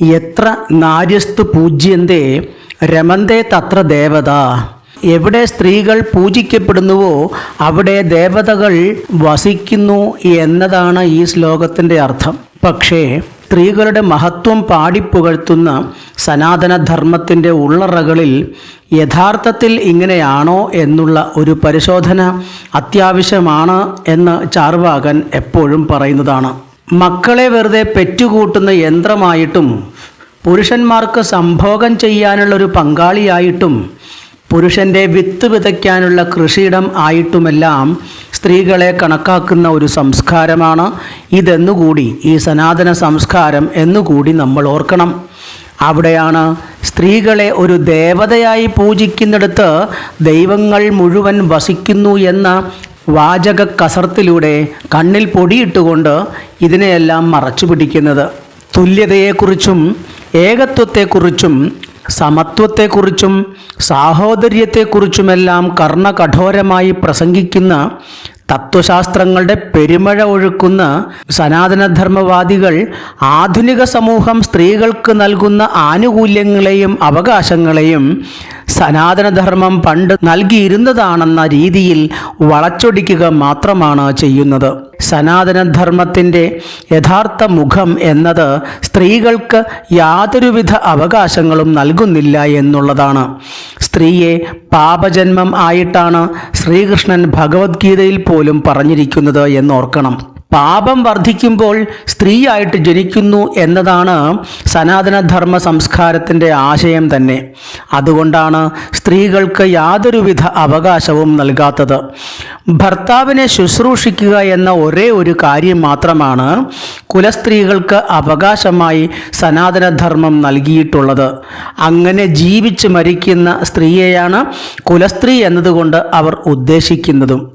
എത്ര നാര്യസ്തു പൂജ്യന്തേ രമന്തേ തത്ര ദേവത? എവിടെ സ്ത്രീകൾ പൂജിക്കപ്പെടുന്നുവോ അവിടെ ദേവതകൾ വസിക്കുന്നു എന്നതാണ് ഈ ശ്ലോകത്തിന്റെ അർത്ഥം. പക്ഷേ സ്ത്രീകളുടെ മഹത്വം പാടിപ്പുകഴ്ത്തുന്ന സനാതനധർമ്മത്തിന്റെ ഉള്ളറകളിൽ യഥാർത്ഥത്തിൽ ഇങ്ങനെയാണോ എന്നുള്ള ഒരു പരിശോധന അത്യാവശ്യമാണ് എന്ന് ചാർവാകൻ എപ്പോഴും പറയുന്നതാണ്. മക്കളെ വെറുതെ പെറ്റുകൂട്ടുന്ന യന്ത്രമായിട്ടും പുരുഷന്മാർക്ക് സംഭോഗം ചെയ്യാനുള്ള ഒരു പങ്കാളിയായിട്ടും പുരുഷന്റെ വിത്ത് വിതയ്ക്കാനുള്ള കൃഷിയിടം ആയിട്ടുമെല്ലാം സ്ത്രീകളെ കണക്കാക്കുന്ന ഒരു സംസ്കാരമാണ് ഇതെന്നുകൂടി ഈ സനാതന സംസ്കാരം എന്നുകൂടി നമ്മൾ ഓർക്കണം. അവിടെയാണ് സ്ത്രീകളെ ഒരു ദേവതയായി പൂജിക്കുന്നിടത്ത് ദൈവങ്ങൾ മുഴുവൻ വസിക്കുന്നു എന്ന വാചക കസർത്തിലൂടെ കണ്ണിൽ പൊടിയിട്ടുകൊണ്ട് ഇതിനെയെല്ലാം മറച്ചു പിടിക്കുന്നത്. തുല്യതയെക്കുറിച്ചും ഏകത്വത്തെക്കുറിച്ചും സമത്വത്തെക്കുറിച്ചും സാഹോദര്യത്തെക്കുറിച്ചുമെല്ലാം കർണകഠോരമായി പ്രസംഗിക്കുന്ന തത്വശാസ്ത്രങ്ങളുടെ പെരുമഴ ഒഴുക്കുന്ന സനാതനധർമ്മവാദികൾ ആധുനിക സമൂഹം സ്ത്രീകൾക്ക് നൽകുന്ന ആനുകൂല്യങ്ങളെയും അവകാശങ്ങളെയും സനാതനധർമ്മം പണ്ട് നൽകിയിരുന്നതാണെന്ന രീതിയിൽ വളച്ചൊടിക്കുക മാത്രമാണ് ചെയ്യുന്നത്. സനാതനധർമ്മത്തിന്റെ യഥാർത്ഥ മുഖം എന്നത് സ്ത്രീകൾക്ക് യാതൊരുവിധ അവകാശങ്ങളും നൽകുന്നില്ല എന്നുള്ളതാണ്. സ്ത്രീയെ പാപജന്മം ആയിട്ടാണ് ശ്രീകൃഷ്ണൻ ഭഗവത്ഗീതയിൽ പോലും പറഞ്ഞിരിക്കുന്നത് എന്നോർക്കണം. പാപം വർദ്ധിക്കുമ്പോൾ സ്ത്രീയായിട്ട് ജനിക്കുന്നു എന്നതാണ് സനാതനധർമ്മ സംസ്കാരത്തിന്റെ ആശയം തന്നെ. അതുകൊണ്ടാണ് സ്ത്രീകൾക്ക് യാതൊരുവിധ അവകാശവും നൽകാത്തത്. ഭർത്താവിനെ ശുശ്രൂഷിക്കുക എന്ന ഒരേ ഒരു കാര്യം മാത്രമാണ് കുലസ്ത്രീകൾക്ക് അവകാശമായി സനാതനധർമ്മം നൽകിയിട്ടുള്ളത്. അങ്ങനെ ജീവിച്ച് മരിക്കുന്ന സ്ത്രീയെയാണ് കുലസ്ത്രീ എന്നതുകൊണ്ട് അവർ ഉദ്ദേശിക്കുന്നതും.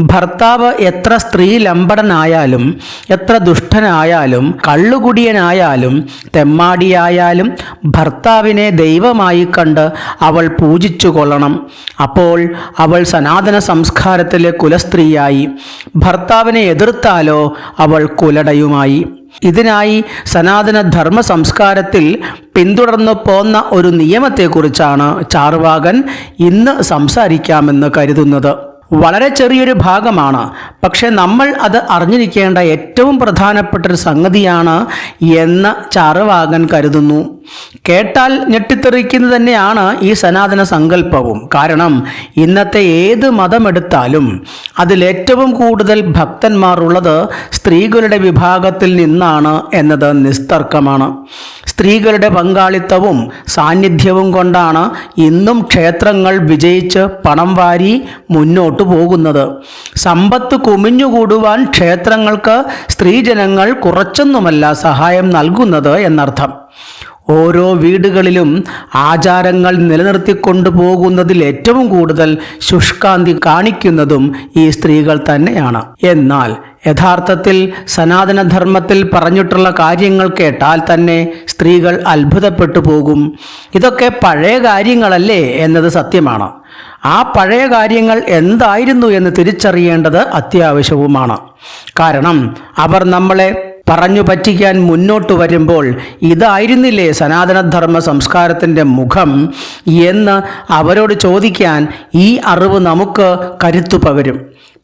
ഭർത്താവ് എത്ര സ്ത്രീ ലംബടനായാലും എത്ര ദുഷ്ടനായാലും കള്ളുകുടിയനായാലും തെമ്മാടിയായാലും ഭർത്താവിനെ ദൈവമായി കണ്ട് അവൾ പൂജിച്ചു കൊള്ളണം. അപ്പോൾ അവൾ സനാതന സംസ്കാരത്തിലെ കുലസ്ത്രീയായി. ഭർത്താവിനെ എതിർത്താലോ അവൾ കുലടയുമായി. ഇതിനായി സനാതന ധർമ്മ സംസ്കാരത്തിൽ പിന്തുടർന്നു പോന്ന ഒരു നിയമത്തെക്കുറിച്ചാണ് ചാർവാകൻ ഇന്ന് സംസാരിക്കാമെന്ന് കരുതുന്നത്. വളരെ ചെറിയൊരു ഭാഗമാണ്. പക്ഷെ നമ്മൾ അത് അറിഞ്ഞിരിക്കേണ്ട ഏറ്റവും പ്രധാനപ്പെട്ട ഒരു സംഗതിയാണ് എന്ന് ചാറുവാകൻ കരുതുന്നു. കേട്ടാൽ ഞെട്ടിത്തെറിക്കുന്നത് തന്നെയാണ് ഈ സനാതന സങ്കല്പവും. കാരണം ഇന്നത്തെ ഏത് മതമെടുത്താലും അതിലേറ്റവും കൂടുതൽ ഭക്തന്മാർ ഉള്ളത് സ്ത്രീകളുടെ വിഭാഗത്തിൽ നിന്നാണ് എന്നത് നിസ്തർക്കമാണ്. സ്ത്രീകളുടെ പങ്കാളിത്തവും സാന്നിധ്യവും കൊണ്ടാണ് ഇന്നും ക്ഷേത്രങ്ങൾ വിജയിച്ച് പണം വാരി മുന്നോട്ടു പോകുന്നത്. സമ്പത്ത് കുമിഞ്ഞുകൂടുവാൻ ക്ഷേത്രങ്ങൾക്ക് സ്ത്രീജനങ്ങൾ കുറച്ചൊന്നുമല്ല സഹായം നൽകുന്നത് എന്നർത്ഥം. ഓരോ വീടുകളിലും ആചാരങ്ങൾ നിലനിർത്തിക്കൊണ്ടു പോകുന്നതിൽ ഏറ്റവും കൂടുതൽ ശുഷ്കാന്തി കാണിക്കുന്നതും ഈ സ്ത്രീകൾ തന്നെയാണ്. എന്നാൽ യഥാർത്ഥത്തിൽ സനാതനധർമ്മത്തിൽ പറഞ്ഞിട്ടുള്ള കാര്യങ്ങൾ കേട്ടാൽ തന്നെ സ്ത്രീകൾ അത്ഭുതപ്പെട്ടു പോകും. ഇതൊക്കെ പഴയ കാര്യങ്ങളല്ലേ എന്നത് സത്യമാണ്. ആ പഴയ കാര്യങ്ങൾ എന്തായിരുന്നു എന്ന് തിരിച്ചറിയേണ്ടത് അത്യാവശ്യവുമാണ്. കാരണം അവർ നമ്മളെ പറഞ്ഞു പറ്റിക്കാൻ മുന്നോട്ട് വരുമ്പോൾ ഇതായിരുന്നില്ലേ സനാതനധർമ്മ സംസ്കാരത്തിന്റെ മുഖം എന്ന് അവരോട് ചോദിക്കാൻ ഈ അറിവ് നമുക്ക് കരുത്തു പകരും.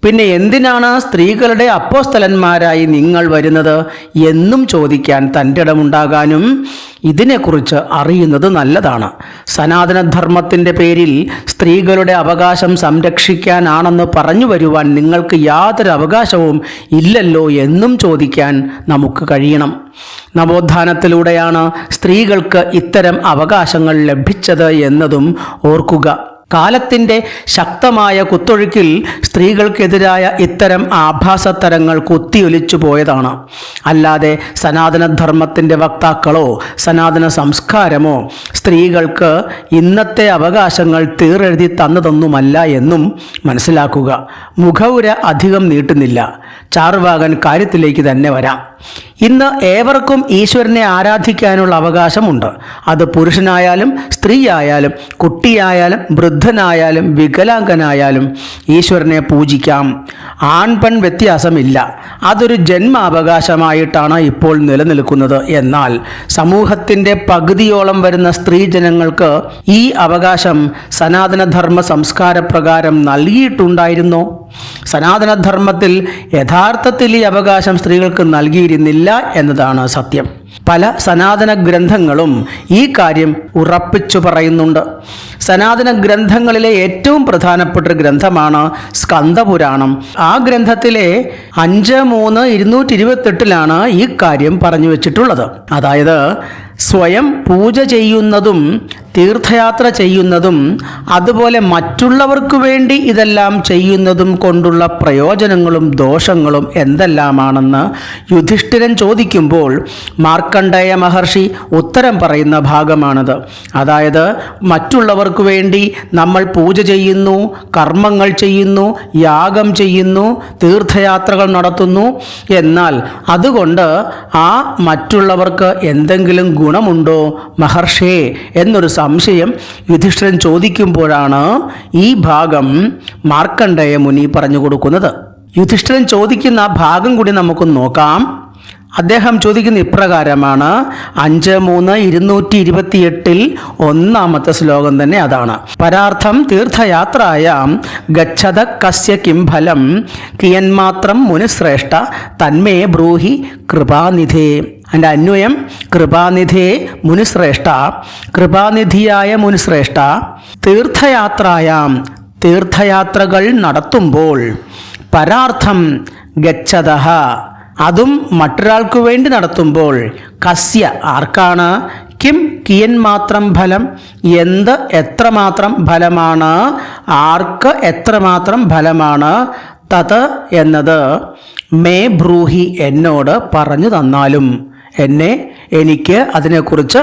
പിന്നെ എന്തിനാണ് സ്ത്രീകളുടെ അപ്പോസ്തലന്മാരായി നിങ്ങൾ വരുന്നത് എന്നും ചോദിക്കാൻ തന്റെ ഇടമുണ്ടാകാനും ഇതിനെക്കുറിച്ച് അറിയുന്നത് നല്ലതാണ്. സനാതനധർമ്മത്തിന്റെ പേരിൽ സ്ത്രീകളുടെ അവകാശം സംരക്ഷിക്കാനാണെന്ന് പറഞ്ഞു വരുവാൻ നിങ്ങൾക്ക് യാതൊരു അവകാശവും ഇല്ലല്ലോ എന്നും ചോദിക്കാൻ നമുക്ക് കഴിയണം. നവോത്ഥാനത്തിലൂടെയാണ് സ്ത്രീകൾക്ക് ഇത്തരം അവകാശങ്ങൾ ലഭിച്ചത് എന്നതും ഓർക്കുക. കാലത്തിന്റെ ശക്തമായ കുത്തൊഴുക്കിൽ സ്ത്രീകൾക്കെതിരായ ഇത്തരം ആഭാസത്തരങ്ങൾ കുത്തിയൊലിച്ചു പോയതാണ്. അല്ലാതെ സനാതനധർമ്മത്തിന്റെ വക്താക്കളോ സനാതന സംസ്കാരമോ സ്ത്രീകൾക്ക് ഇന്നത്തെ അവകാശങ്ങൾ തീറെഴുതി തന്നതൊന്നുമല്ല എന്നും മനസ്സിലാക്കുക. മുഖവുര അധികം നീട്ടുന്നില്ല. ചാർവാകൻ കാര്യത്തിലേക്ക് തന്നെ വരാം. ഇന്ന് ഏവർക്കും ഈശ്വരനെ ആരാധിക്കാനുള്ള അവകാശമുണ്ട്. അത് പുരുഷനായാലും സ്ത്രീയായാലും കുട്ടിയായാലും വൃദ്ധ വൃദ്ധനായാലും വികലാംഗനായാലും ഈശ്വരനെ പൂജിക്കാം. ആൺപെൺ വ്യത്യാസമില്ല. അതൊരു ജന്മാവകാശമായിട്ടാണ് ഇപ്പോൾ നിലനിൽക്കുന്നത്. എന്നാൽ സമൂഹത്തിന്റെ പകുതിയോളം വരുന്ന സ്ത്രീജനങ്ങൾക്ക് ഈ അവകാശം സനാതനധർമ്മ സംസ്കാരപ്രകാരം നൽകിയിട്ടുണ്ടായിരുന്നോ? സനാതനധർമ്മത്തിൽ യഥാർത്ഥത്തിൽ ഈ അവകാശം സ്ത്രീകൾക്ക് നൽകിയിരുന്നില്ല എന്നതാണ് സത്യം. പല സനാതന ഗ്രന്ഥങ്ങളും ഈ കാര്യം ഉറപ്പിച്ചു പറയുന്നുണ്ട്. സനാതന ഗ്രന്ഥങ്ങളിലെ ഏറ്റവും പ്രധാനപ്പെട്ട ഗ്രന്ഥമാണ് സ്കന്ദപുരാണം ആ ഗ്രന്ഥത്തിലെ അഞ്ച് മൂന്ന് ഇരുന്നൂറ്റി ഇരുപത്തെട്ടിലാണ് ഈ കാര്യം പറഞ്ഞു വെച്ചിട്ടുള്ളത്. അതായത് സ്വയം പൂജ ചെയ്യുന്നതും തീർത്ഥയാത്ര ചെയ്യുന്നതും അതുപോലെ മറ്റുള്ളവർക്ക് വേണ്ടി ഇതെല്ലാം ചെയ്യുന്നതും കൊണ്ടുള്ള പ്രയോജനങ്ങളും ദോഷങ്ങളും എന്തെല്ലാമാണെന്ന് യുധിഷ്ഠിരൻ ചോദിക്കുമ്പോൾ മാർക്കണ്ഡേയ മഹർഷി ഉത്തരം പറയുന്ന ഭാഗമാണത്. അതായത് മറ്റുള്ളവർക്ക് വേണ്ടി നമ്മൾ പൂജ ചെയ്യുന്നു കർമ്മങ്ങൾ ചെയ്യുന്നു യാഗം ചെയ്യുന്നു തീർത്ഥയാത്രകൾ നടത്തുന്നു. എന്നാൽ അതുകൊണ്ട് ആ മറ്റുള്ളവർക്ക് എന്തെങ്കിലും ഗുണമുണ്ടോ മഹർഷേ എന്നൊരു സംശയം യുധിഷ്ഠിരൻ ചോദിക്കുമ്പോഴാണ് ഈ ഭാഗം മാർക്കണ്ഡേയ മുനി പറഞ്ഞു കൊടുക്കുന്നത്. യുധിഷ്ഠിരൻ ചോദിക്കുന്ന ആ ഭാഗം കൂടി നമുക്ക് നോക്കാം. അദ്ദേഹം ചോദിക്കുന്ന ഇപ്രകാരമാണ്. അഞ്ച് മൂന്ന് ഇരുന്നൂറ്റി ഇരുപത്തിയെട്ടിൽ ഒന്നാമത്തെ ശ്ലോകം തന്നെ അതാണ്. പരാർത്ഥം തീർത്ഥയാത്രയ ഗച്ഛത കസ്യ കിം ഫലം കിയന്മാത്രം മുനിശ്രേഷ്ഠ തന്മേ ബ്രൂഹി കൃപാനിധേ. അതിന്റെ അന്വയം കൃപാനിധേ മുനിശ്രേഷ്ഠ കൃപാനിധിയായ മുനിശ്രേഷ്ഠ തീർത്ഥയാത്രായാം തീർത്ഥയാത്രകൾ നടത്തുമ്പോൾ പരാർത്ഥം ഗച്ഛത. അതും മറ്റൊരാൾക്ക് വേണ്ടി നടത്തുമ്പോൾ കസ്യ ആർക്കാണ്? കിം കിയൻ മാത്രം ഫലം? എന്ത് എത്രമാത്രം ഫലമാണ്? ആർക്ക് എത്രമാത്രം ഫലമാണ്? തത് എന്നത് മേ ബ്രൂഹി എന്നോട് പറഞ്ഞു തന്നാലും എന്നെ എനിക്ക് അതിനെക്കുറിച്ച്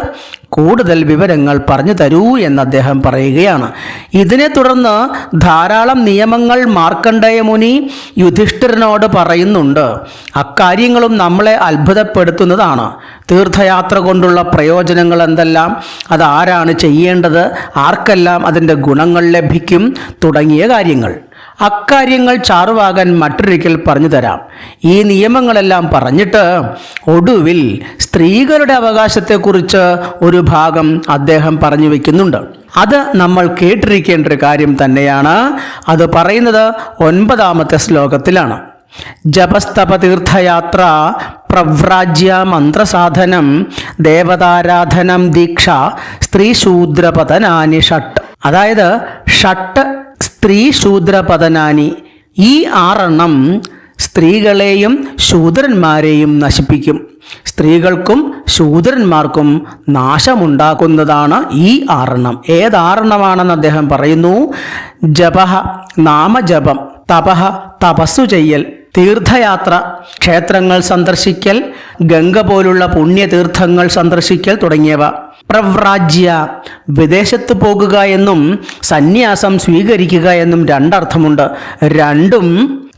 കൂടുതൽ വിവരങ്ങൾ പറഞ്ഞു തരൂ എന്ന് അദ്ദേഹം പറയുകയാണ്. ഇതിനെ തുടർന്ന് ധാരാളം നിയമങ്ങൾ മാർക്കണ്ഡേയ മുനി യുധിഷ്ഠിരനോട് പറയുന്നുണ്ട്. അക്കാര്യങ്ങളും നമ്മളെ അത്ഭുതപ്പെടുത്തുന്നതാണ്. തീർത്ഥയാത്ര കൊണ്ടുള്ള പ്രയോജനങ്ങൾ എന്തെല്ലാം? അത് ആരാണ് ചെയ്യേണ്ടത്? ആർക്കെല്ലാം അതിന്റെ ഗുണങ്ങൾ ലഭിക്കും? തുടങ്ങിയ കാര്യങ്ങൾ. അക്കാര്യങ്ങൾ ചാറുവാകാൻ മറ്റൊരിക്കൽ പറഞ്ഞു തരാം. ഈ നിയമങ്ങളെല്ലാം പറഞ്ഞിട്ട് ഒടുവിൽ സ്ത്രീകളുടെ അവകാശത്തെക്കുറിച്ച് ഒരു ഭാഗം അദ്ദേഹം പറഞ്ഞു വയ്ക്കുന്നുണ്ട് അത് നമ്മൾ കേട്ടിരിക്കേണ്ട ഒരു കാര്യം തന്നെയാണ്. അത് പറയുന്നത് ഒൻപതാമത്തെ ശ്ലോകത്തിലാണ്. ജപസ്തപ തീർത്ഥയാത്ര പ്രവ്രാജ്യ മന്ത്രസാധനം ദേവതാരാധനം ദീക്ഷ സ്ത്രീശൂദ്രപതനാനി ഷട്ട്. അതായത് ഷട്ട് സ്ത്രീ ശൂദ്രപതനാനി ഈ ആറെണ്ണം സ്ത്രീകളെയും ശൂദ്രന്മാരെയും നശിപ്പിക്കും. സ്ത്രീകൾക്കും ശൂദ്രന്മാർക്കും നാശമുണ്ടാക്കുന്നതാണ് ഈ ആറെണ്ണം. ഏതാറെണ്ണമാണെന്ന് അദ്ദേഹം പറയുന്നു? ജപഹ നാമജപം തപഹ തപസ്സു ചെയ്യൽ തീർത്ഥയാത്ര ക്ഷേത്രങ്ങൾ സന്ദർശിക്കൽ ഗംഗ പോലുള്ള പുണ്യതീർത്ഥങ്ങൾ സന്ദർശിക്കൽ തുടങ്ങിയവ. പ്രവ്രാജ്യ വിദേശത്ത് പോകുക എന്നും സന്യാസം സ്വീകരിക്കുക എന്നും രണ്ടർത്ഥമുണ്ട്. രണ്ടും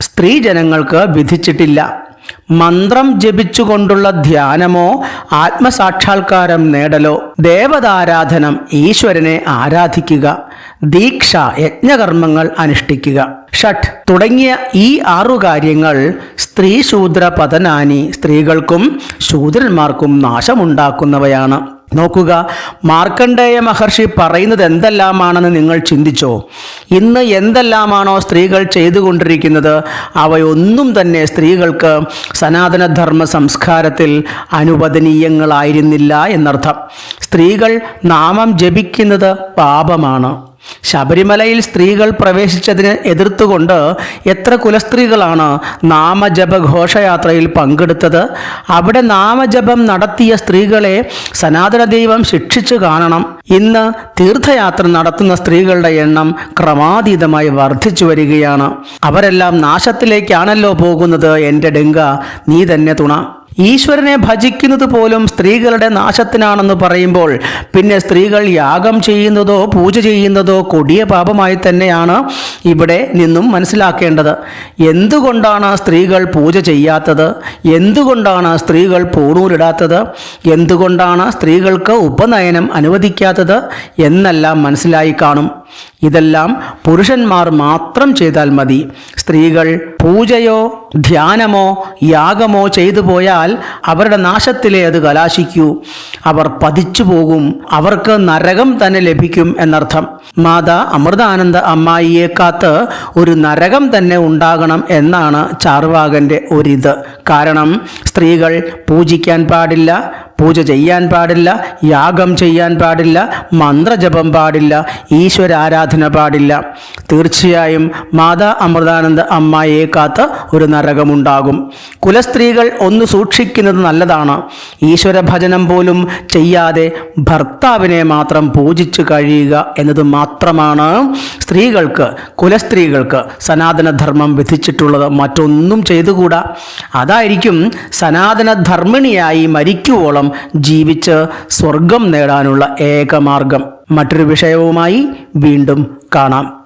സ്ത്രീ ജനങ്ങൾക്ക് വിധിച്ചിട്ടില്ല. മന്ത്രം ജപിച്ചുകൊണ്ടുള്ള ധ്യാനമോ ആത്മസാക്ഷാത്കാരം നേടലോ. ദേവതാരാധനം ഈശ്വരനെ ആരാധിക്കുക. ദീക്ഷ യജ്ഞകർമ്മങ്ങൾ അനുഷ്ഠിക്കുക. ഷട്ട് തുടങ്ങിയ ഈ ആറു കാര്യങ്ങൾ സ്ത്രീ ശൂദ്ര പതനാനി സ്ത്രീകൾക്കും ശൂദ്രന്മാർക്കും നാശമുണ്ടാക്കുന്നവയാണ്. നോക്കുക. മാർക്കണ്ഡേയ മഹർഷി പറയുന്നത് എന്തെല്ലാമാണെന്ന് നിങ്ങൾ ചിന്തിച്ചോ? ഇന്ന് എന്തെല്ലാമാണോ സ്ത്രീകൾ ചെയ്തുകൊണ്ടിരിക്കുന്നത്? അവയൊന്നും തന്നെ സ്ത്രീകൾക്ക് സനാതനധർമ്മ സംസ്കാരത്തിൽ അനുവദനീയങ്ങളായിരുന്നില്ല എന്നർത്ഥം. സ്ത്രീകൾ നാമം ജപിക്കുന്നത് പാപമാണ്. ശബരിമലയിൽ സ്ത്രീകൾ പ്രവേശിച്ചതിന് എതിർത്തുകൊണ്ട് എത്ര കുലസ്ത്രീകളാണ് നാമജപ ഘോഷയാത്രയിൽ പങ്കെടുത്തത്? അവിടെ നാമജപം നടത്തിയ സ്ത്രീകളെ സനാതനദൈവം ശിക്ഷിച്ചു കാണണം. ഇന്ന് തീർത്ഥയാത്ര നടത്തുന്ന സ്ത്രീകളുടെ എണ്ണം ക്രമാതീതമായി വർദ്ധിച്ചു വരികയാണ്. അവരെല്ലാം നാശത്തിലേക്കാണല്ലോ പോകുന്നത് എന്റെ ഡെങ്ക. നീ തന്നെ തുണ. ഈശ്വരനെ ഭജിക്കുന്നത് പോലും സ്ത്രീകളുടെ നാശത്തിനാണെന്ന് പറയുമ്പോൾ പിന്നെ സ്ത്രീകൾ യാഗം ചെയ്യുന്നതോ പൂജ ചെയ്യുന്നതോ കൊടിയ പാപമായി തന്നെയാണ് ഇവിടെ നിന്നും മനസ്സിലാക്കേണ്ടത്. എന്തുകൊണ്ടാണ് സ്ത്രീകൾ പൂജ ചെയ്യാത്തത്? എന്തുകൊണ്ടാണ് സ്ത്രീകൾ പൂണൂരിടാത്തത് എന്തുകൊണ്ടാണ് സ്ത്രീകൾക്ക് ഉപനയനം അനുവദിക്കാത്തത്? എന്നെല്ലാം മനസ്സിലായി കാണും. ഇതെല്ലാം പുരുഷന്മാർ മാത്രം ചെയ്താൽ മതി. സ്ത്രീകൾ പൂജയോ ധ്യാനമോ യാഗമോ ചെയ്തു പോയാൽ അവരുടെ നാശത്തിലെ അത് കലാശിക്കൂ. അവർ പതിച്ചു പോകും. അവർക്ക് നരകം തന്നെ ലഭിക്കും എന്നർത്ഥം. മാതാ അമൃതാനന്ദ അമ്മായിയെ കാത്ത് ഒരു നരകം തന്നെ ഉണ്ടാകണം എന്നാണ് ചാർവാകന്റെ ഒരിത്. കാരണം സ്ത്രീകൾ പൂജിക്കാൻ പാടില്ല പൂജ ചെയ്യാൻ പാടില്ല യാഗം ചെയ്യാൻ പാടില്ല മന്ത്രജപം പാടില്ല ഈശ്വരാരാധന പാടില്ല. തീർച്ചയായും മാതാ അമൃതാനന്ദ അമ്മായിയെ കാത്ത് ഒരു നരകമുണ്ടാകും. കുലസ്ത്രീകൾ ഒന്ന് സൂക്ഷിക്കുന്നത് നല്ലതാണ്. ഈശ്വര ഭജനം പോലും ചെയ്യാതെ ഭർത്താവിനെ മാത്രം പൂജിച്ചു കഴിയുക എന്നത് മാത്രമാണ് സ്ത്രീകൾക്ക് കുലസ്ത്രീകൾക്ക് സനാതനധർമ്മം വിധിച്ചിട്ടുള്ളത്. മറ്റൊന്നും ചെയ്തുകൂടാ. അതായിരിക്കും സനാതനധർമ്മിണിയായി മരിക്കുവോളം ജീവിച്ച് സ്വർഗം നേടാനുള്ള ഏക മാർഗം മറ്റൊരു വിഷയവുമായി വീണ്ടും കാണാം.